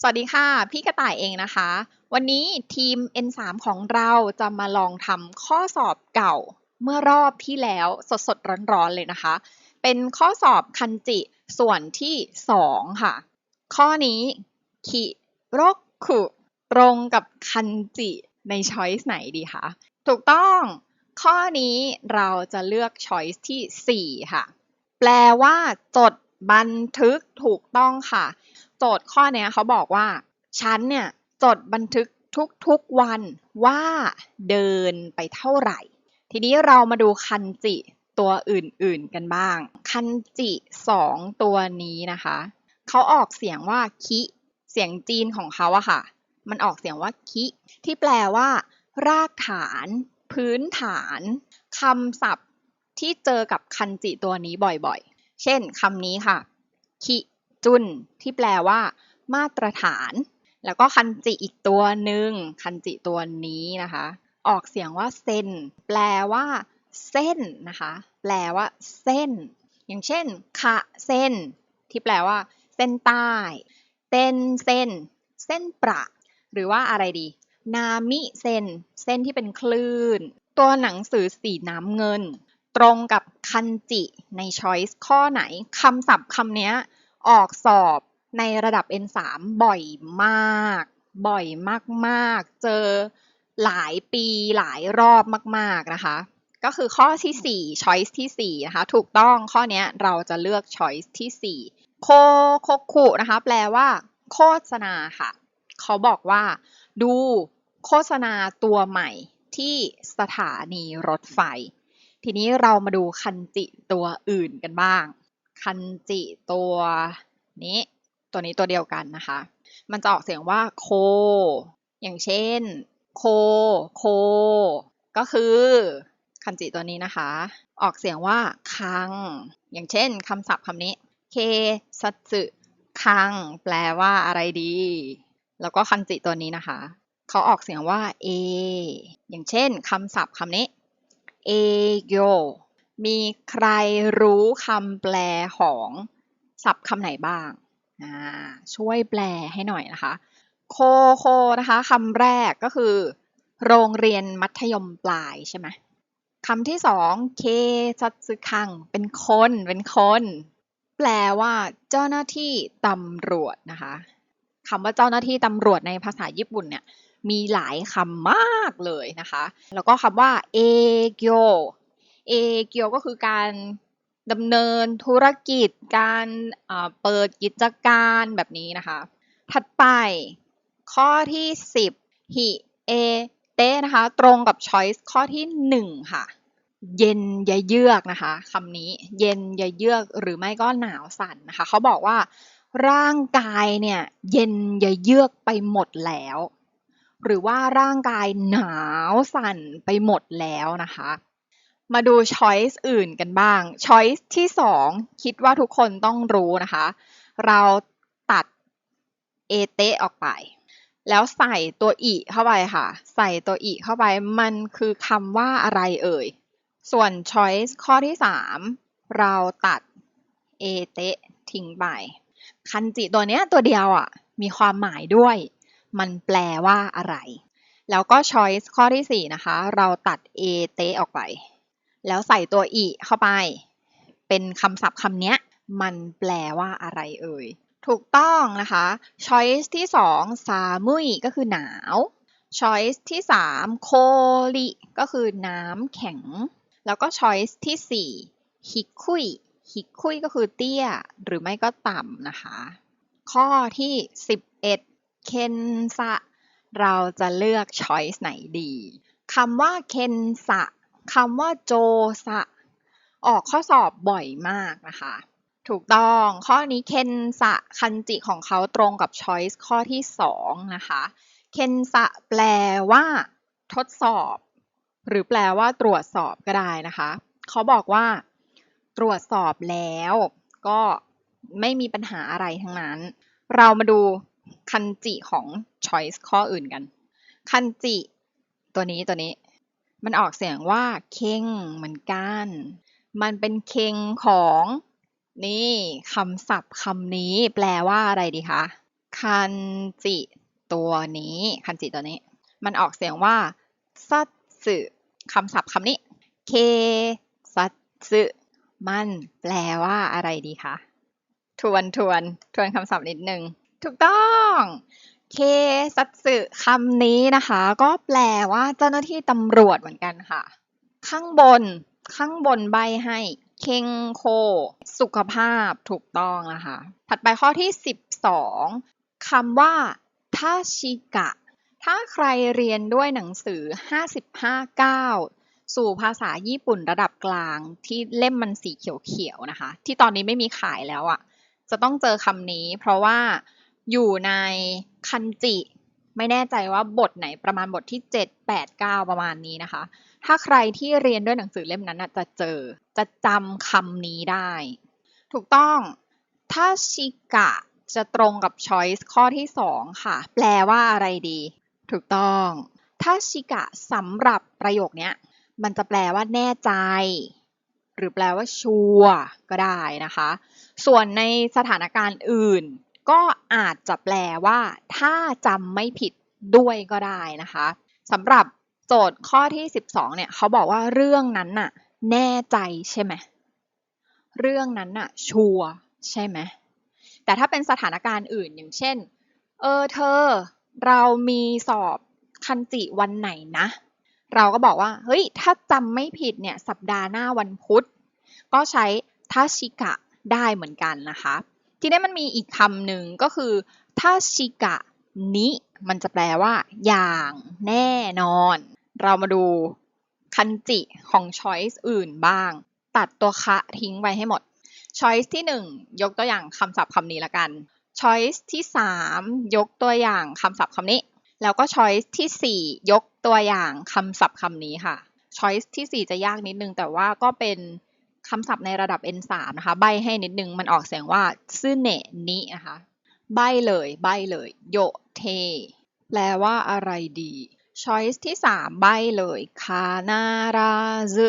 สวัสดีค่ะ พี่กระต่ายเองนะคะ วันนี้ทีม N3 ของเราจะมาลองทำข้อสอบเก่าเมื่อรอบที่แล้วสดๆร้อนๆเลยนะคะ เป็นข้อสอบคันจิส่วนที่ 2 ค่ะ ข้อนี้คิโรคุตรงกับคันจิในช้อยส์ไหนดีคะ ถูกต้อง ข้อนี้เราจะเลือกช้อยส์ที่ 4 ค่ะ แปลว่าจดบันทึกถูกต้องค่ะ โจทย์ข้อนี้เขาบอกว่า ฉันเนี่ยจดบันทึกทุกๆวันว่าเดินไปเท่าไหร่ ทีนี้เรามาดูคันจิตัวอื่นๆกันบ้าง คันจิสองตัวนี้นะคะ เขาออกเสียงว่าคิ เสียงจีนของเขาอะค่ะ มันออกเสียงว่าคิ ที่แปลว่า รากฐาน พื้นฐานคำศัพท์ที่เจอกับคันจิตัวนี้บ่อยๆ เช่นคำนี้ค่ะ คิ จุนที่แปลว่า มาตรฐาน แล้วก็คันจิอีกตัวหนึ่งคันจิตัวนี้นะคะ ออกเสียงว่าเซนแปลว่า เส้นนะคะ แปลว่า เส้น อย่างเช่นคะเส้น ที่แปลว่า เส้นใต้เต้นเส้น เส้นประ หรือว่าอะไรดี นามิเซนเส้นที่เป็นคลื่น ตัวหนังสือสีน้ำเงิน ตรงกับคันจิในช้อยส์ข้อไหนคำศัพท์คำนี้ ออกสอบในระดับ N3 บ่อยมาก บ่อยมากๆ เจอหลายปีหลายรอบมาก ๆนะคะ ก็คือข้อที่4 choice ที่4นะคะ ถูกต้องข้อนี้เราจะเลือก choice ที่4โคโคคุนะคะ แปลว่า โฆษณาค่ะ เขาบอกว่า ดูโฆษณาตัวใหม่ที่สถานีรถไฟ ทีนี้เรามาดูคันจิตัวอื่นกันบ้าง คันจิตัวนี้ตัวนี้ตัวเดียวกันนะคะ มันจะออกเสียงว่าโค อย่างเช่น โค โค ก็คือคันจิตัวนี้นะคะ ออกเสียงว่าคัง อย่างเช่นคำศัพท์คำนี้ เคซัตสึคัง แปลว่าอะไรดี แล้วก็คันจิตัวนี้นะคะ เขาออกเสียงว่าเอ อย่างเช่นคำศัพท์คำนี้ เอโย มีใครรู้คำแปลของศัพท์คำไหนบ้าง ช่วยแปลให้หน่อยนะคะ โคโคนะคะคำแรกก็คือ โรงเรียนมัธยมปลายใช่ไหมคำที่สองเคซัตสึคัง เป็นคนเป็นคน แปลว่า เจ้าหน้าที่ตำรวจนะคะคำว่าเจ้าหน้าที่ตำรวจในภาษาญี่ปุ่นเนี่ยมีหลายคำมากเลยนะคะ แล้วก็คำว่าเอเกียว เอเกียวก็คือการดำเนินธุรกิจ การเปิดกิจการแบบนี้นะคะ ถัดไป ข้อที่ 10ฮิเอเตนะคะ ตรงกับ choice ข้อที่ 1 ค่ะ เย็นยะเยือกนะคะคำนี้เย็นยะเยือกหรือไม่ก็หนาวสั่นนะคะ เขาบอกว่าร่างกายเนี่ยเย็นยะเยือกไปหมดแล้ว หรือว่าร่างกายหนาวสั่นไปหมดแล้วนะคะ มาดู choice อื่นกันบ้าง choice ที่2คิดว่าทุกคนต้องรู้นะคะ เราตัดเอเตออกไป แล้วใส่ตัวอีเข้าไปค่ะ ใส่ตัวอีเข้าไปมันคือคำว่าอะไรเอ่ย ส่วน choice ข้อที่3เราตัดเอเตทิ้งไป คันจิตัวเนี้ยตัวเดียวอะ มีความหมายด้วย มันแปลว่าอะไร แล้วก็ choice ข้อที่4นะคะ เราตัดเอเตออกไป แล้วใส่ตัวอีเข้าไป เป็นคำศัพท์คำนี้มันแปลว่าอะไรเอ่ย ถูกต้องนะคะ choice ที่2สามุยก็คือหนาว choice ที่3โคริก็คือน้ำแข็ง แล้วก็ choice ที่4ฮิคุยฮิคุยก็คือเตี้ย หรือไม่ก็ต่ำนะคะ ข้อที่ 11 เคนซะเราจะเลือก choice ไหนดีคำว่าเคนซะ คำว่าโจซะออกข้อสอบบ่อยมากนะคะ ถูกต้องข้อนี้เคนสะคันจิของเขาตรงกับ choice ข้อที่ 2 นะคะเคนสะแปลว่า ทดสอบ หรือแปลว่าตรวจสอบก็ได้นะคะ เขาบอกว่า ตรวจสอบแล้ว ก็ไม่มีปัญหาอะไรทั้งนั้น เรามาดูคันจิของ choice ข้ออื่นกัน คันจิ ตัวนี้ตัวนี้ มันออกเสียงว่าเคงเหมือนกัน มันเป็นเคงของ นี่คำศัพท์คำนี้แปลว่าอะไรดีคะ คันจิตัวนี้ คันจิตัวนี้ มันออกเสียงว่าซัตสึคำศัพท์คำนี้ เคซัตสึมันแปลว่าอะไรดีคะ ทวนทวนทวนคำศัพท์นิดนึง ถูกต้อง เคซัตสึคำนี้นะคะ ก็แปลว่าเจ้าหน้าที่ตำรวจเหมือนกันค่ะ ข้างบน ข้างบนใบให้ เคงโค สุขภาพถูกต้องนะคะ ถัดไปข้อที่ 12คำว่าทาชิกะ ถ้าใครเรียนด้วยหนังสือ 55 9 สู่ภาษาญี่ปุ่นระดับกลางที่เล่มมันสีเขียวๆนะคะ ที่ตอนนี้ไม่มีขายแล้วอะ่ะ จะต้องเจอคำนี้ เพราะว่าอยู่ใน คันจิ ไม่แน่ใจว่าบทไหนประมาณบทที่ 7 8 9 ประมาณนี้นะคะ ถ้าใครที่เรียนด้วยหนังสือเล่มนั้นจะเจอจะจำคำนี้ได้ ถูกต้องถ้าชิกะจะตรงกับ choice ข้อที่ 2 ค่ะ แปลว่าอะไรดี ถูกต้อง ถ้าชิกะสำหรับประโยคนี้มันจะแปลว่าแน่ใจ หรือแปลว่าชัวก็ได้นะคะ ส่วนในสถานการณ์อื่น ก็อาจจะแปลว่าถ้าจำไม่ผิดด้วยก็ได้นะคะสำหรับโจทย์ข้อที่ 12 เนี่ยเขาบอกว่าเรื่องนั้นน่ะแน่ใจใช่ไหมเรื่องนั้นน่ะชัวร์ใช่ไหมแต่ถ้าเป็นสถานการณ์อื่นอย่างเช่น เออเธอ เรามีสอบคันจิวันไหนนะ เราก็บอกว่าเฮ้ยถ้าจำไม่ผิดเนี่ยสัปดาห์หน้าวันพุธ ก็ใช้ทาชิกะได้เหมือนกันนะคะ ทีนี้มันมีอีกคำหนึ่งก็คือทาชิกะนิมันจะแปลว่า อย่างแน่นอน เรามาดูคันจิของ choice อื่นบ้าง ตัดตัวคะทิ้งไว้ให้หมด choice ที่ 1 ยกตัวอย่างคำศัพท์คำนี้ละกัน choice ที่ 3 ยกตัวอย่างคำศัพท์คำนี้ แล้วก็ choice ที่ 4 ยกตัวอย่างคำศัพท์คำนี้ค่ะ choice ที่ 4 จะยากนิดนึง แต่ว่าก็เป็น คำศัพท์ในระดับ N3 นะคะ ใบให้นิดนึง มันออกเสียงว่าซึเนนินะคะ ใบเลย ใบเลย โยเท แปลว่าอะไรดี choice ที่ 3 ใบเลยคานาราซึ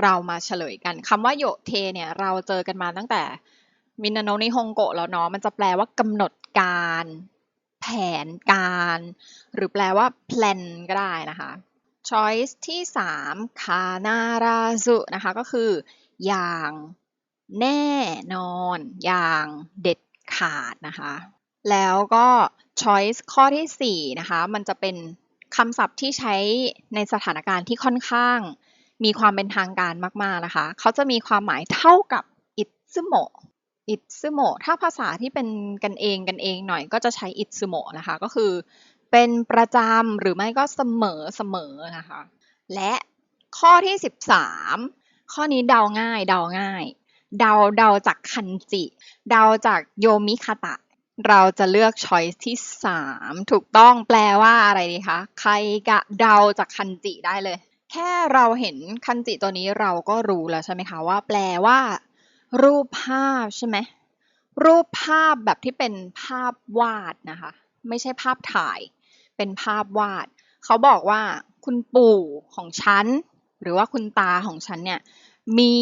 เรามาเฉลยกันคำว่าโยเทเนี่ย เราเจอกันมาตั้งแต่มินาโนนิฮงโกะแล้วเนาะ มันจะแปลว่ากำหนดการ แผนการ หรือแปลว่า plan ก็ได้นะคะ choice ที่3คานาราซุนะคะก็คือ อย่างแน่นอน อย่างเด็ดขาดนะคะ แล้วก็ choice ข้อที่4นะคะมันจะเป็นคำศัพท์ที่ใช้ในสถานการณ์ที่ค่อนข้าง มีความเป็นทางการมาก ๆ นะคะ เขาจะมีความหมายเท่ากับอิซึโมอิซึโมถ้าภาษาที่เป็นกันเองกันเองหน่อยก็จะใช้อิซึโมนะคะ ก็คือ เป็นประจำหรือไม่ก็เสมอเสมอนะคะ และข้อที่ 13 ข้อนี้เดาง่ายเดาง่าย เดาเดาจากคันจิ เดาจากโยมิคาตะ เราจะเลือกช้อยส์ที่ 3 ถูกต้องแปลว่าอะไรดีคะ ใครกะเดาจากคันจิได้เลย แค่เราเห็นคันจิตัวนี้เราก็รู้แล้วใช่ไหมคะว่า แปลว่า รูปภาพใช่ไหมรูปภาพแบบที่เป็นภาพวาดนะคะ ไม่ใช่ภาพถ่าย เป็นภาพวาด เขาบอกว่าคุณปู่ของฉัน หรือว่าคุณตาของฉันเนี่ยมี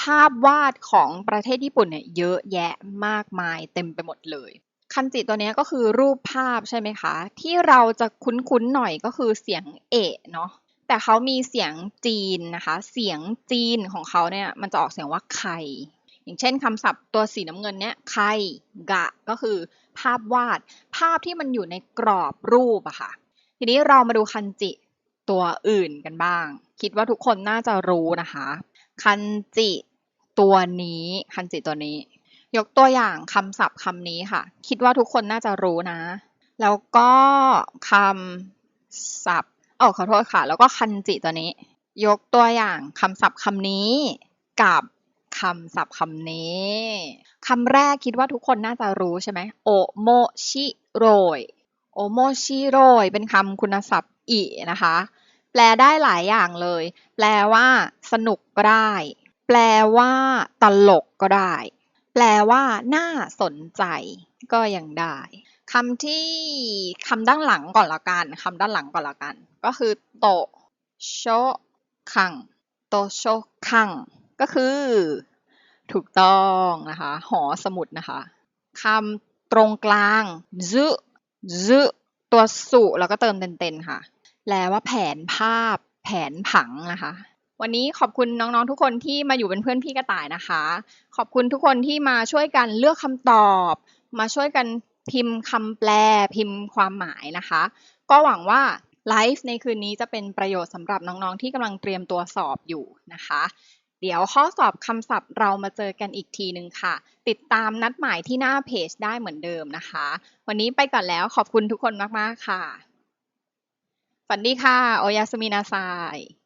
ภาพวาดของประเทศญี่ปุ่นเนี่ยเยอะแยะมากมายเต็มไปหมดเลย คันจิตัวนี้ก็คือรูปภาพใช่ไหมคะ ที่เราจะคุ้นๆหน่อยก็คือเสียงเอะเนาะแต่เขามีเสียงจีนนะคะ เสียงจีนของเขาเนี่ยมันจะออกเสียงว่าไค อย่างเช่นคำศัพท์ตัวสีน้ำเงินเนี่ยไคกะ ก็คือภาพวาด ภาพที่มันอยู่ในกรอบรูปอะค่ะ ทีนี้เรามาดูคันจิตัวอื่นกันบ้าง คิดว่าทุกคนน่าจะรู้นะคะ คันจิตัวนี้ คันจิตัวนี้ ยกตัวอย่างคำศัพท์คำนี้ค่ะ คิดว่าทุกคนน่าจะรู้นะ แล้วก็คำศัพท์อ๋อขอโทษค่ะ แล้วก็คันจิตัวนี้ ยกตัวอย่างคำศัพท์คำนี้กับ คำศัพท์คำนี้คำแรกคิดว่าทุกคนน่าจะรู้ใช่ไหมโอโมชิโรยโอโมชิโรยเป็นคำคุณศัพท์อีนะคะ แปลได้หลายอย่างเลย แปลว่าสนุกก็ได้ แปลว่าตลกก็ได้ แปลว่าน่าสนใจ ก็ยังได้คำที่คำด้านหลังก่อนละกันคำด้านหลังก่อนละกัน ก็คือโตโชคังโตโชคัง ก็คือ ถูกต้องนะคะ หอสมุดนะคะคำตรงกลางซึซึตัวสุแล้วก็เติมเต็นๆค่ะแปลว่าแผนภาพ แผนผังนะคะวันนี้ขอบคุณน้องๆ ทุกคนที่มาอยู่เป็นเพื่อนพี่กระต่ายนะคะ ขอบคุณทุกคนที่มาช่วยกันเลือกคำตอบ มาช่วยกันพิมพ์คำแปลพิมพ์ความหมายนะคะ ก็หวังว่าไลฟ์ในคืนนี้จะเป็นประโยชน์สำหรับน้องๆ ที่กำลังเตรียมตัวสอบอยู่นะคะ เดี๋ยวข้อสอบคำศัพท์เรามาเจอกันอีกทีหนึ่งค่ะ ติดตามนัดหมายที่หน้าเพจได้เหมือนเดิมนะคะ วันนี้ไปก่อนแล้วขอบคุณทุกคนมาก ๆ ค่ะ ฝันดีค่ะ โอยาสมินาสาย